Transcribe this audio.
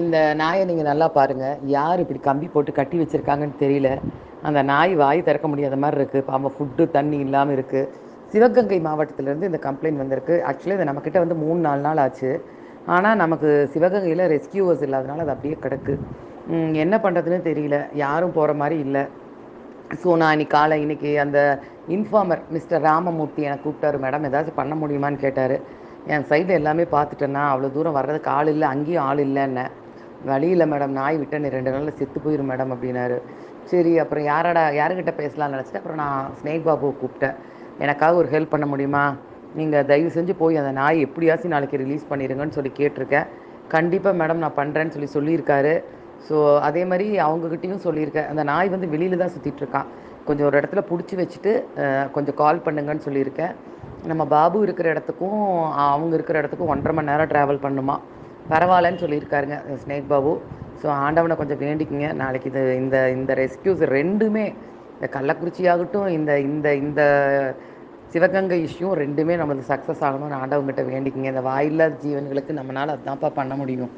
இந்த நாயை நீங்கள் நல்லா பாருங்கள் யார் இப்படி கம்பி போட்டு கட்டி வச்சுருக்காங்கன்னு தெரியல. அந்த நாய் வாய் திறக்க முடியாத மாதிரி இருக்குது பாம்பு ஃபுட்டு தண்ணி இல்லாமல் இருக்குது சிவகங்கை மாவட்டத்திலேருந்து இந்த கம்ப்ளைண்ட் வந்திருக்கு. ஆக்சுவலி இது நம்மக்கிட்ட வந்து மூணு நாலு நாள் ஆச்சு. ஆனால் நமக்கு சிவகங்கையில் ரெஸ்கியூவர்ஸ் இல்லாதனால அது அப்படியே கிடக்கு. என்ன பண்ணுறதுன்னு தெரியல. யாரும் போகிற மாதிரி இல்லை. ஸோ நான் இன்னைக்கு காலை இன்னைக்கு அந்த இன்ஃபார்மர் மிஸ்டர் ராமமூர்த்தி எனக்கு கூப்பிட்டாரு. மேடம் ஏதாச்சும் பண்ண முடியுமான்னு கேட்டார். என் சைடில் எல்லாமே பார்த்துட்டேன்னா அவ்வளோ தூரம் வர்றதுக்கு ஆள் இல்லை. அங்கேயும் ஆள் இல்லைன்னேன் வழியில் மேடம் நாய் விட்டேன் ரெண்டு நாளில் செத்து போயிடும் மேடம் அப்படின்னாரு. சரி அப்புறம் யாரடா யாருக்கிட்ட பேசலாம்னு நினச்சிட்டு அப்புறம் நான் ஸ்னேக் பாபுவை கூப்பிட்டேன். எனக்காக ஒரு ஹெல்ப் பண்ண முடியுமா? நீங்கள் தயவு செஞ்சு போய் அந்த நாய் எப்படியாச்சும் நாளைக்கு ரிலீஸ் பண்ணிடுங்கன்னு சொல்லி கேட்டிருக்கேன். கண்டிப்பாக மேடம் நான் பண்ணுறேன்னு சொல்லி சொல்லியிருக்காரு. ஸோ அதே மாதிரி அவங்கக்கிட்டேயும் சொல்லியிருக்கேன். அந்த நாய் வந்து வெளியில் தான் சுற்றிட்டுருக்கான் கொஞ்சம் ஒரு இடத்துல பிடிச்சி வச்சுட்டு கொஞ்சம் கால் பண்ணுங்கன்னு சொல்லியிருக்கேன். நம்ம பாபு இருக்கிற இடத்துக்கும் அவங்க இருக்கிற இடத்துக்கும் ஒன்றரை மணி நேரம் ட்ராவல் பண்ணுமா? பரவாயில்லன்னு சொல்லியிருக்காருங்க ஸ்னேக் பாபு. ஸோ ஆண்டவனை கொஞ்சம் வேண்டிக்குங்க. நாளைக்கு இது இந்த இந்த ரெஸ்கியூஸ் ரெண்டுமே இந்த கள்ளக்குறிச்சி ஆகட்டும் இந்த இந்த இந்த சிவகங்கை இஷ்யூ ரெண்டுமே நம்மளுக்கு சக்ஸஸ் ஆகணும்னு ஆண்டவங்கிட்ட வேண்டிக்குங்க. இந்த வாயில்லாத ஜீவன்களுக்கு நம்மளால் அதுதான்ப்பா பண்ண முடியும்.